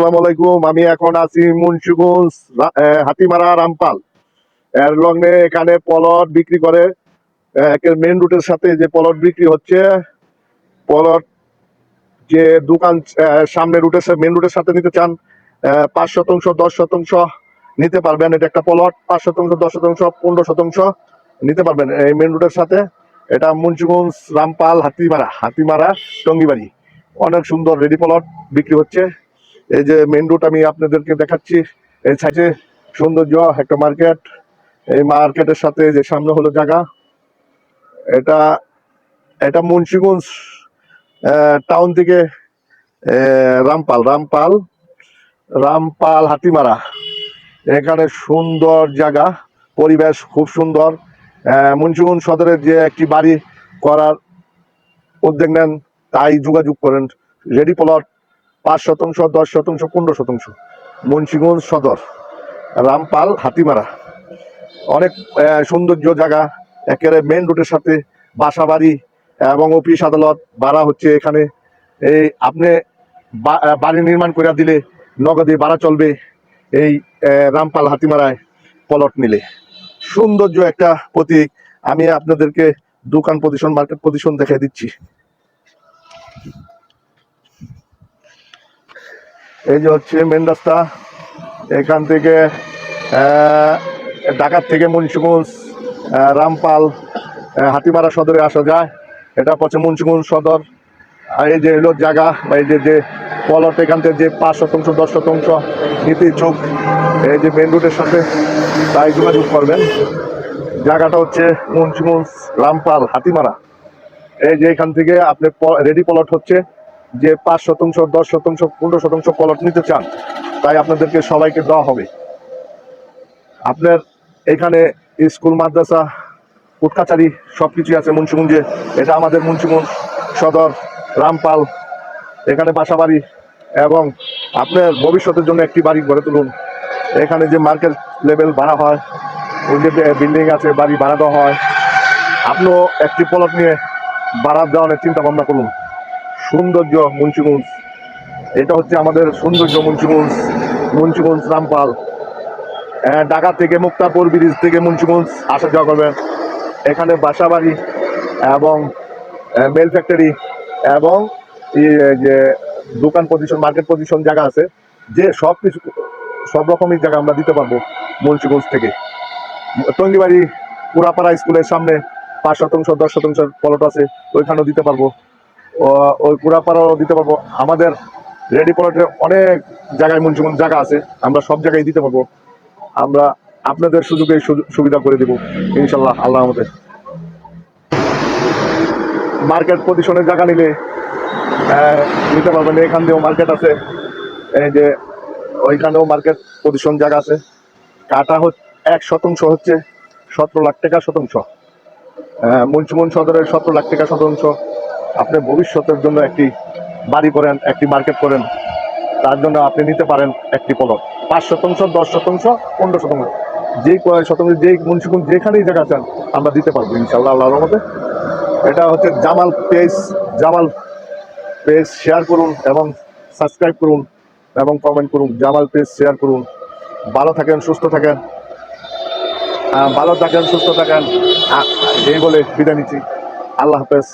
আসসালামু আলাইকুম। আমি এখন আছি মুন্সিগঞ্জ হাতিমারা, রামপাল। এর লগ্নে এখানে পলট বিক্রি করে। মেন রুটের সাথে যে পলট বিক্রি হচ্ছে, পলট যে দোকান সামনে রুটের মেন রুটের সাথে নিতে চান পাঁচ শতাংশ, দশ শতাংশ নিতে পারবেন। এটা একটা পলট, পাঁচ শতাংশ, দশ শতাংশ, পনেরো শতাংশ নিতে পারবেন এই মেন রুটের সাথে। এটা মুন্সিগঞ্জ, রামপাল, হাতিমারা হাতিমারা, টঙ্গিবাড়ি। অনেক সুন্দর রেডি পলট বিক্রি হচ্ছে। এই যে মেন রোড আমি আপনাদেরকে দেখাচ্ছি, এই সাইডে সৌন্দর্য, একটা মার্কেট এই মার্কেটের সাথে যে সামনে হলো জায়গা, এটা এটা মুন্সিগঞ্জ টাউন থেকে রামপাল রামপাল রামপাল হাতিমারা। এখানে সুন্দর জায়গা, পরিবেশ খুব সুন্দর। মুন্সিগঞ্জ সদরের যে একটি বাড়ি করার উদ্যোগ নেন, তাই যোগাযোগ করেন রেডি প্লট পাঁচ শতাংশ, দশ শতাংশ, পনেরো শতাংশ। মুন্সিগঞ্জ সদর, রামপাল, হাতিমারা। অনেক সৌন্দর্য জায়গা, একেবারে মেন রুটের সাথে বাসা বাড়ি এবং অফিস আদালত ভাড়া হচ্ছে এখানে। এই আপনি বাড়ি নির্মাণ করে দিলে নগদে ভাড়া চলবে এই রামপাল, হাতিমারায় পলট নিলে। সৌন্দর্য একটা প্রতীক। আমি আপনাদেরকে দোকান প্রদূষণ মার্কেট প্রদূষণ দেখাই দিচ্ছি। এই যে হচ্ছে মেন রাস্তা, এখান থেকে ঢাকার থেকে মুন্সিগঞ্জ রামপাল হাতিমারা সদরে আসা যায়। এটা হচ্ছে মুন্সিগঞ্জ সদর। আর এই যে হলো জায়গা, বা এই যে যে পলট এখান থেকে যে পাঁচ শতাংশ, দশ শতাংশ নীতি ইচ্ছুক এই যে মেন রুটের সাথে তাই যোগাযোগ করবেন। জায়গাটা হচ্ছে মুন্সিগঞ্জ, রামপাল হাতিমারা এই যে এখান থেকে আপনি রেডি পলট হচ্ছে। যে পাঁচ শতাংশ, দশ শতাংশ, পনেরো শতাংশ প্লট নিতে চান, তাই আপনাদেরকে সবাইকে দেওয়া হবে। আপনার এখানে স্কুল, মাদ্রাসা কোর্ট কাছারি সব কিছুই আছে মুন্সিগঞ্জে। এটা আমাদের মুন্সিগঞ্জ সদর, রামপাল, এখানে বাসা বাড়ি এবং আপনার ভবিষ্যতের জন্য একটি বাড়ি গড়ে তুলুন। এখানে যে মার্কেট লেভেল ভাড়া হয়, ওই যে বিল্ডিং আছে, বাড়ি ভাড়া দেওয়া হয়। আপনিও একটি প্লট নিয়ে ভাড়া দেওয়ার চিন্তা ভাবনা করুন। সৌন্দর্য মুন্সিগঞ্জ। এটা হচ্ছে আমাদের সৌন্দর্য মুন্সিগঞ্জ মুন্সিগঞ্জ রামপাল। আহ, ঢাকা থেকে মুক্তাপুর ব্রিজ থেকে মুন্সিগঞ্জ আসা যাওয়া করবেন এখানে বাসা বাড়ি এবং মেল ফ্যাক্টরি এবং যে দোকান পজিশন মার্কেট পজিশন জায়গা আছে যে সব কিছু সব রকমের জায়গা আমরা দিতে পারব মুন্সিগঞ্জ থেকে। টঙ্গিবাড়ি পুরাপাড়া স্কুলের সামনে পাঁচ শতাংশ দশ শতাংশ পলট আছে ওইখানেও দিতে পারব। ওই পুরাপাড়াও দিতে পারব। আমাদের রেডি পলটের অনেক জায়গায় মুন্সিগঞ্জ জায়গা আছে, আমরা সব জায়গায় দিতে পারব। আমরা আপনাদের সুযোগে সুবিধা করে দেব, ইনশাল্লাহ আল্লাহ আমাদের মার্কেট পজিশনের জায়গা নিলে নিতে পারবেন। এখান দিয়েও মার্কেট আছে, এই যে ওইখানেও মার্কেট পজিশন জায়গা আছে। কাটা হচ্ছে এক শতাংশ হচ্ছে সতেরো লাখ টাকা শতাংশ। মুন্সিগঞ্জ সদরের সতেরো লাখ টাকা শতাংশ। আপনি ভবিষ্যতের জন্য একটি বাড়ি করেন, একটি মার্কেট করেন, তার জন্য আপনি নিতে পারেন একটি পলট পাঁচ শতাংশ, দশ শতাংশ, পনেরো শতাংশ। যেই শতাংশ, যেই মুন্সিগঞ্জ যেখানেই জায়গা চান, আমরা দিতে পারব ইনশাল্লাহ আল্লাহর রহমতে। এটা হচ্ছে Jamal page Jamal page share করুন এবং সাবস্ক্রাইব করুন এবং কমেন্ট করুন। জামাল পেজ শেয়ার করুন। ভালো থাকেন, সুস্থ থাকেন। ভালো থাকেন, সুস্থ থাকেন। এই বলে বিদায় নিচ্ছি। আল্লাহ হাফেজ।